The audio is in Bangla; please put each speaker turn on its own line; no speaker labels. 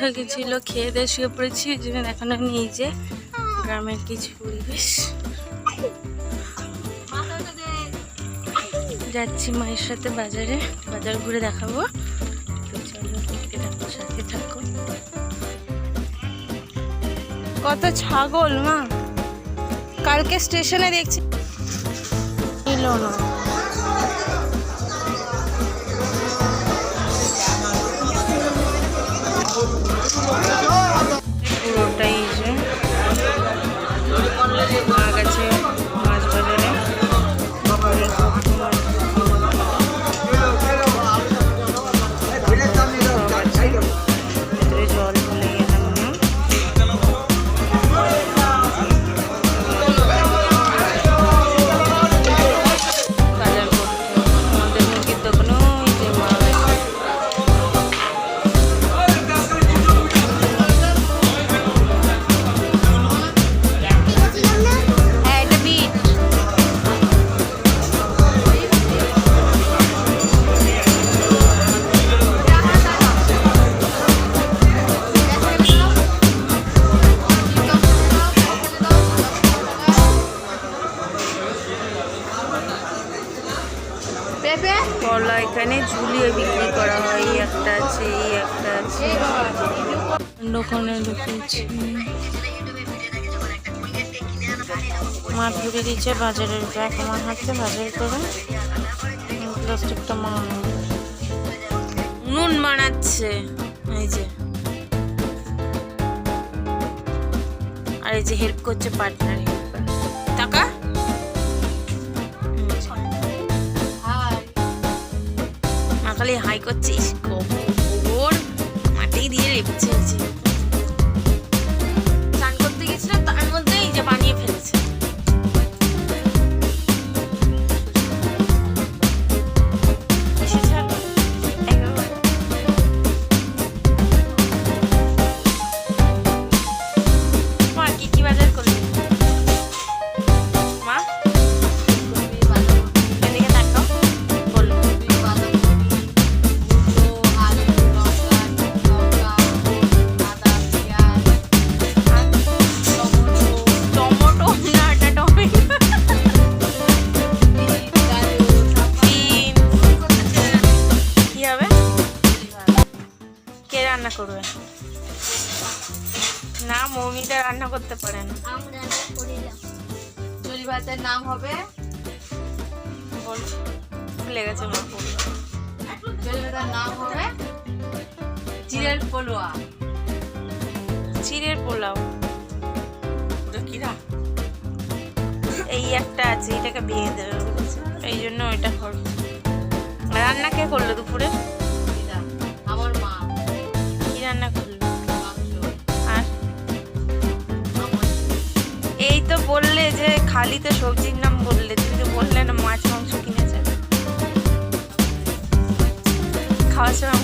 থেকে ছিল খেয়ে দিয়ে শুয়ে পড়েছি, ওই জন্য দেখানো নেই যে গ্রামের কিছু পরিবেশ। যাচ্ছি মায়ের সাথে বাজারে, বাজার ঘুরে দেখাবো। কত ছাগল, মা। কালকে স্টেশনে দেখছি। না। কলা এখানে ঝুলিয়ে বিক্রি করা হয়, এই একটা আছে, এই একটা আছে। দোকানে ঢুকেছি। মা ঢুকে দিচ্ছে বাজারের ব্যাগ আমার হাতে, বাজার করে। প্লাস্টিকটা মা নুন বানাচ্ছে এই যে। আর এই যে হেল্প করছে পার্টনার খালি হাই করছিস? গোবর মাটি দিয়ে লেপছে। রান্না করবে না মমিটা রান্না করতে পারে না।
চুলি ভাতের নাম হবে
ভুলে গেছে মা। বলল।
চুলি ভাতের নাম হবে চিড়ের পলুয়া
চিড়ের পোলাও।
কিরা
এই একটা আছে এটাকে ভেঙে দেবে এই জন্য ওইটা করবে রান্না কে করল দুপুরে? রান্না করল। এই তো বললে যে খালি তো সবজির নাম বললে, তুমি তো বললে না মাছ, মাংস কিনেছে খাওয়ার সময়